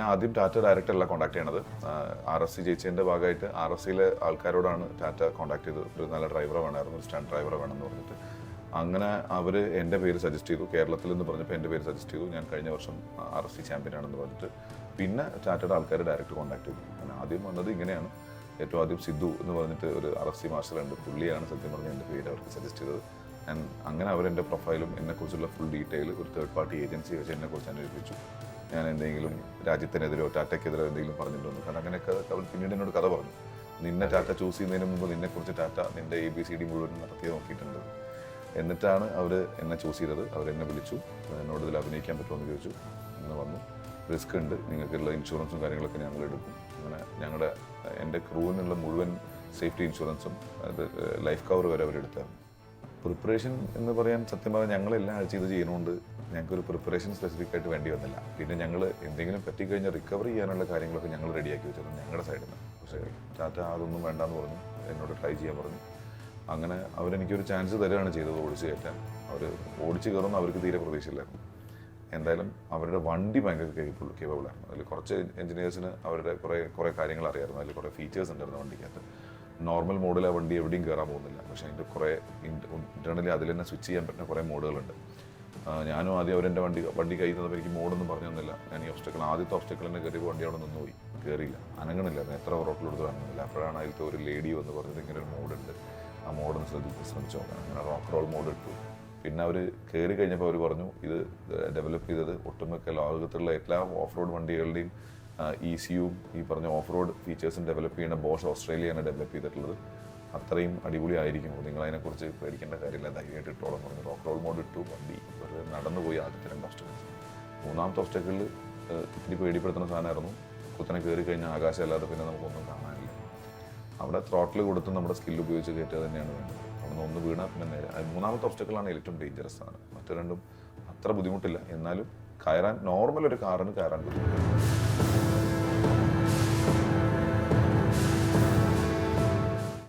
ആദ്യം ടാറ്റ ഡയറക്റ്റ് അല്ല കോൺടാക്ട് ചെയ്യണത്. ആർ എസ് സി ജയിച്ചതിന്റെ ഭാഗമായിട്ട് ആർ എസ് സിയിലെ ആൾക്കാരോടാണ് ടാറ്റ കോൺടാക്ട് ചെയ്തത്. ഒരു നല്ല ഡ്രൈവറെ വേണമായിരുന്നു സ്റ്റാൻഡ് ഡ്രൈവറെ വേണമെന്ന് പറഞ്ഞിട്ട്. അങ്ങനെ അവർ എന്റെ പേര് സജസ്റ്റ് ചെയ്തു. കേരളത്തിൽ എന്ന് പറഞ്ഞപ്പോൾ എന്റെ പേര് സജസ്റ്റ് ചെയ്തു. ഞാൻ കഴിഞ്ഞ വർഷം ആർ എസ് സി ചാമ്പ്യൻ ആണെന്ന് പറഞ്ഞിട്ട്. പിന്നെ ടാറ്റയുടെ ആൾക്കാർ ഡയറക്റ്റ് കോൺടാക്ട് ചെയ്തു. അങ്ങനെ ആദ്യം വന്നത് ഇങ്ങനെയാണ്. ഏറ്റവും ആദ്യം സിദ്ധു എന്ന് പറഞ്ഞിട്ട് ഒരു ആർ എസ് സി മാസ്റ്റർ ഉണ്ട്. പുള്ളിയാണ് സത്യം പറഞ്ഞ എന്റെ പേര് അവർക്ക് സജസ്റ്റ് ചെയ്തത്. ഞാൻ അങ്ങനെ അവരെന്റെ പ്രൊഫൈലും എന്നെക്കുറിച്ചുള്ള ഫുൾ ഡീറ്റെയിൽ ഒരു തേർഡ് പാർട്ടി ഏജൻസി വെച്ച് എന്നെക്കുറിച്ച് അന്വേഷിച്ചു ഞാൻ എന്തെങ്കിലും രാജ്യത്തിനെതിരോ ടാറ്റയ്ക്കെതിരോ എന്തെങ്കിലും പറഞ്ഞിട്ടുണ്ടോ? കാരണം അങ്ങനെയൊക്കെ അവൾ പിന്നീട് എന്നോട് കഥ പറഞ്ഞു. നിന്നെ ടാറ്റ ചൂസ് ചെയ്യുന്നതിന് മുമ്പ് നിന്നെക്കുറിച്ച് ടാറ്റ നിന്റെ എ ബി സി ഡി മുഴുവൻ നടത്തി നോക്കിയിട്ടുണ്ട്. എന്നിട്ടാണ് അവർ എന്നെ ചൂസ് ചെയ്തത്. അവരെന്നെ വിളിച്ചു. എന്നോട് ഇതിൽ അഭിനയിക്കാൻ പറ്റുമോ എന്ന് ചോദിച്ചു. എന്ന് വന്നു റിസ്ക് ഉണ്ട്. നിങ്ങൾക്കുള്ള ഇൻഷുറൻസും കാര്യങ്ങളൊക്കെ ഞങ്ങൾ എടുക്കും. അങ്ങനെ ഞങ്ങളുടെ എന്റെ ക്രൂവിനുള്ള മുഴുവൻ സേഫ്റ്റി ഇൻഷുറൻസും അത് ലൈഫ് കവർ വരെ അവരെടുത്തായിരുന്നു. പ്രിപ്പറേഷൻ എന്ന് പറയാൻ സത്യം പറഞ്ഞാൽ ഞങ്ങൾ എല്ലാ ആഴ്ച ഇത് ചെയ്യുന്നതുകൊണ്ട് ഞങ്ങൾക്കൊരു പ്രിപ്പറേഷൻ സ്പെസിഫിക് ആയിട്ട് വേണ്ടി വന്നില്ല. പിന്നെ ഞങ്ങൾ എന്തെങ്കിലും പറ്റിക്കഴിഞ്ഞാൽ റിക്കവർ ചെയ്യാനുള്ള കാര്യങ്ങളൊക്കെ ഞങ്ങൾ റെഡിയാക്കി വെച്ചിരുന്നു ഞങ്ങളുടെ സൈഡിൽ നിന്ന് പക്ഷേ ടാറ്റ അതൊന്നും വേണ്ടാന്ന് പറഞ്ഞു എന്നോട് ട്രൈ ചെയ്യാൻ പറഞ്ഞു. അങ്ങനെ അവരെനിക്കൊരു ചാൻസ് തരികയാണ് ചെയ്തത് ഓടിച്ച് കയറ്റാൻ. അവർ ഓടിച്ചു കയറുന്ന അവർക്ക് തീരെ പ്രതീക്ഷയില്ലായിരുന്നു. എന്തായാലും അവരുടെ വണ്ടി ഭയങ്കര കേപ്പബിൾ ആയിരുന്നു. അതിൽ കുറച്ച് എഞ്ചിനീയേഴ്സിന് അവരുടെ കുറേ കുറേ കാര്യങ്ങൾ അറിയായിരുന്നു. അതിൽ കുറേ ഫീച്ചേഴ്സ് ഉണ്ടായിരുന്നു വണ്ടിക്കകത്ത്. നോർമൽ മോഡിൽ ആ വണ്ടി എവിടെയും കയറാൻ പോകുന്നില്ല. പക്ഷേ അതിന്റെ കുറേ ഇന്റേർണലി അതിൽ തന്നെ സ്വിച്ച് ചെയ്യാൻ പറ്റുന്ന കുറേ മോഡുകളുണ്ട് ഞാനും ആദ്യം അവരെന്റെ വണ്ടി വണ്ടി കയ്യിൽ തന്നപ്പോൾ എനിക്ക് മോഡൊന്നും പറഞ്ഞു തന്നില്ല. ഞാൻ ഈ ഒബ്സ്റ്റക്കിൾ ആദ്യത്തെ ഒബ്സ്റ്റക്കിളിനെ കയറിയപ്പോൾ വണ്ടി അവിടെ നിന്ന് പോയി. കയറിയില്ല അനങ്ങണില്ലായിരുന്നു എത്ര റോട്ടിൽ എടുത്ത് അനങ്ങുന്നില്ല അപ്പോഴാണ് അതിലത്തെ ഒരു ലേഡി വന്ന് പറഞ്ഞത് ഇങ്ങനെ ഒരു മോഡുണ്ട്. ആ മോഡൊന്ന് ശ്രദ്ധിച്ച് ശ്രമിച്ചു. നോക്കണം അങ്ങനെ റോക്ക് റോൾ മോഡ് ഇട്ടു. പിന്നെ അവർ കയറി കഴിഞ്ഞപ്പോൾ അവർ പറഞ്ഞു ഇത് ഡെവലപ്പ് ചെയ്തത് ഒട്ടുമിക്ക ലോകത്തുള്ള എല്ലാ ഓഫ് റോഡ് വണ്ടികളുടെയും ഇ സിയും ഈ പറഞ്ഞ ഓഫ് റോഡ് ഫീച്ചേഴ്സും ഡെവലപ്പ് ചെയ്യുന്ന ബോഷ് ഓസ്ട്രേലിയയാണ് ഡെവലപ്പ് ചെയ്തിട്ടുള്ളത്. അത്രയും അടിപൊളിയായിരിക്കും നിങ്ങൾ അതിനെക്കുറിച്ച് പേടിക്കേണ്ട കാര്യമില്ല. ധൈര്യമായിട്ട് ഇട്ടോളം പറഞ്ഞു. റോക്ക് റോൾ മോഡ് ഇട്ടു. വണ്ടി വെറുതെ നടന്നു പോയി ആദ്യത്തെ രണ്ട് മൂന്നാമത്തെ ഒബ്സ്റ്റക്കിളിൽ ഇത്തിരി പേടിപ്പെടുത്തുന്ന സാധനമായിരുന്നു. കുത്തനെ കയറി കഴിഞ്ഞാൽ ആകാശം അല്ലാതെ പിന്നെ നമുക്കൊന്നും കാണാനില്ല. അവിടെ ത്രോട്ടിൽ കൊടുത്ത് നമ്മുടെ സ്കിൽ ഉപയോഗിച്ച് കയറ്റുക തന്നെയാണ് വേണ്ടത്. അവിടെ ഒന്ന് വീണാൽ പിന്നെ നേരെ മൂന്നാമത്തെ ഒബ്സ്റ്റക്കിളാണ് ഏറ്റവും ഡേഞ്ചറസ് ആണ് മറ്റു രണ്ടും അത്ര ബുദ്ധിമുട്ടില്ല. എന്നാലും കയറാൻ നോർമൽ ഒരു കാറിന് കയറാൻ ബുദ്ധിമുട്ടില്ല.